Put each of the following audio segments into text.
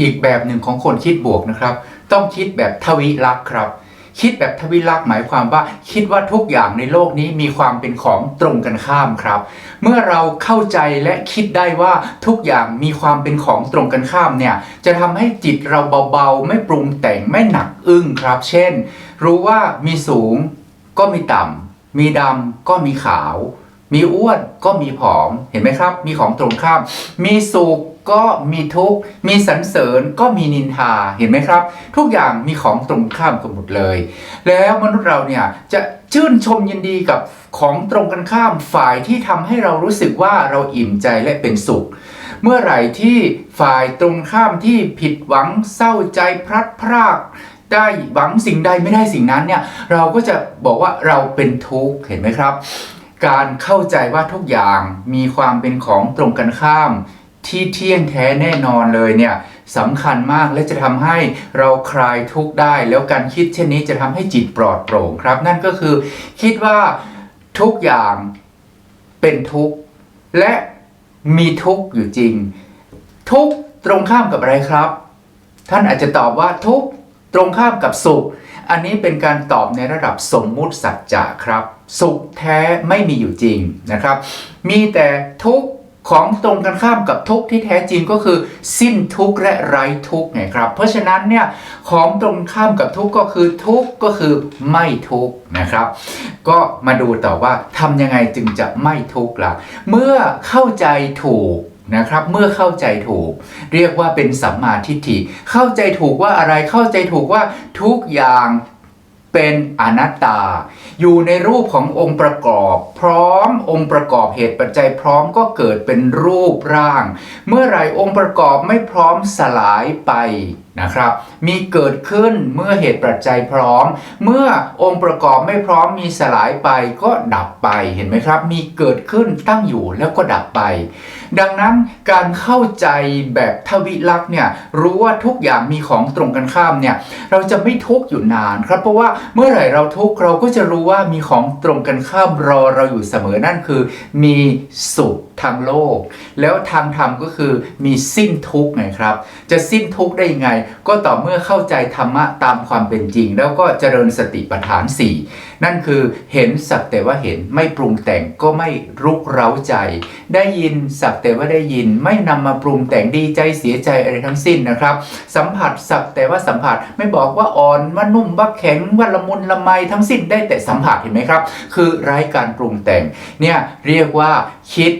อีกแบบหนึ่งของคนคิดบวกนะครับ ต้องคิดแบบทวิลักษ์ครับ คิดแบบทวิลักษ์หมายความว่า คิดว่าทุกอย่างในโลกนี้มีความเป็นของตรงกันข้ามครับ เมื่อเราเข้าใจและคิดได้ว่าทุกอย่างมีความเป็นของตรงกันข้ามเนี่ยจะทำให้จิตเราเบาๆ ไม่ปรุงแต่งไม่หนักอึ้งครับ เช่น รู้ว่ามีสูงก็มีต่ำมีดำก็มีขาว มีอ้วนก็มีผอมเห็นไหมครับ มีของตรงข้าม มีสุขก็มีทุกข์ มีสรรเสริญก็มีนินทาเห็นไหมครับ ทุกอย่างมีของตรงข้ามกันหมดเลย แล้วมนุษย์เราเนี่ยจะชื่นชมยินดีกับของตรงกันข้ามฝ่ายที่ทำให้เรารู้สึกว่าเราอิ่มใจและเป็นสุข เมื่อไหร่ที่ฝ่ายตรงข้ามที่ผิดหวังเศร้าใจพลัดพรากได้หวังสิ่งใดไม่ได้สิ่งนั้นเนี่ยเราก็จะบอกว่าเราเป็นทุกข์เห็นไหมครับ การเข้าใจว่าทุกอย่างมีความเป็นของตรงกันข้าม ที่เที่ยงแท้แน่นอนเลยเนี่ยสำคัญมากและจะทำให้เราคลายทุกข์ได้ แล้วการคิดเช่นนี้จะทำให้จิตปลอดโปร่งครับ นั่นก็คือคิดว่าทุกอย่างเป็นทุกข์และมีทุกข์อยู่จริง ทุกข์ตรงข้ามกับอะไรครับ ท่านอาจจะตอบว่าทุกข์ตรงข้ามกับสุข อันนี้เป็นการตอบในระดับสมมุติสัจจะครับ สุขแท้ไม่มีอยู่จริงนะครับ มีแต่ทุกข์ของตรงกันข้ามกับทุกข์ที่แท้จริงก็คือ สิ้นทุกข์และไร้ทุกข์ไงครับ เพราะฉะนั้นเนี่ยของตรงข้ามกับทุกข์ก็คือทุกข์ก็คือไม่ทุกข์นะครับ ก็มาดูต่อว่าทำยังไงจึงจะไม่ทุกข์ล่ะ เมื่อเข้าใจถูก นะครับเมื่อเข้าใจถูก เรียกว่าเป็นสัมมาทิฏฐิ เข้าใจถูกว่าอะไรเข้าใจถูกว่าทุกอย่าง เป็นอนัตตา อยู่ในรูปขององค์ประกอบ พร้อมองค์ประกอบเหตุปัจจัยพร้อมก็เกิดเป็นรูปร่าง เมื่อไรองค์ประกอบไม่พร้อมสลายไปนะครับ มีเกิดขึ้นเมื่อเหตุปัจจัยพร้อม เมื่อองค์ประกอบไม่พร้อมมีสลายไปก็ดับไปเห็นไหมครับ มีเกิดขึ้นตั้งอยู่แล้วก็ดับไป ดังนั้นการเข้าใจแบบทวิลักษ์เนี่ยรู้ว่าทุกอย่างมีของตรงกันข้ามเนี่ยเราจะไม่ทุกข์อยู่นานครับเพราะว่าเมื่อไหร่เราทุกข์เราก็จะรู้ว่ามีของตรงกันข้ามรอเราอยู่เสมอนั่นคือ มีสุข ทางโลก แล้วทางธรรมก็คือมีสิ้นทุกข์ไงครับ จะสิ้นทุกข์ได้ยังไง ก็ต่อเมื่อเข้าใจธรรมะตามความเป็นจริง แล้วก็เจริญสติปัฏฐาน 4 นั่นคือเห็นสักแต่ว่าเห็นไม่ปรุงแต่งก็ไม่รุกเร้าใจ ได้ยินสักแต่ว่าได้ยินไม่นำมาปรุงแต่งดีใจเสียใจอะไรทั้งสิ้นนะครับ สัมผัสสักแต่ว่าสัมผัสไม่บอกว่าอ่อนว่านุ่มว่าแข็งว่าละมุนละไมทั้งสิ้นได้แต่สัมผัสเห็นไหมครับ คือไร้การปรุงแต่งเนี่ยเรียกว่าคิด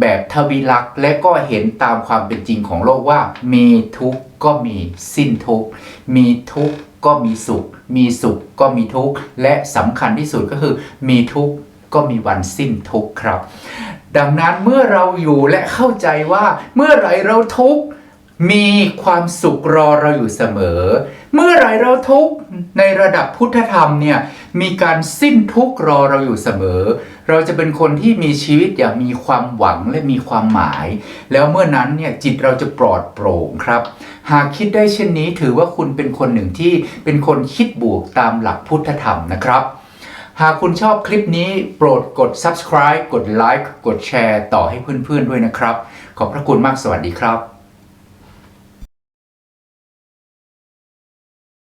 แบบทวิลักษ์และก็เห็นตามความเป็นจริงของโลกว่า มีทุกข์ก็มีสิ้นทุกข์มีทุกข์ก็มีสุข มีสุขก็มีทุกข์และสำคัญที่สุดก็คือ มีทุกข์ก็มีวันสิ้นทุกข์ครับ ดังนั้นเมื่อเราอยู่และเข้าใจว่าเมื่อไรเราทุกข์ มีความสุขรอเราอยู่เสมอ เมื่อไรเราทุกข์ในระดับพุทธธรรมเนี่ยมีการสิ้นทุกข์รอเราอยู่เสมอ เราจะเป็นคนที่มีชีวิตอย่างมีความหวังและมีความหมาย แล้วเมื่อนั้นเนี่ยจิตเราจะปลอดโปร่งครับ หากคิดได้เช่นนี้ถือว่าคุณเป็นคนหนึ่งที่เป็นคนคิดบวกตามหลักพุทธธรรมนะครับหากคุณชอบคลิปนี้โปรดกด subscribe กดไลค์กดแชร์ต่อให้เพื่อนๆด้วยนะครับ ขอบพระคุณมากสวัสดีครับ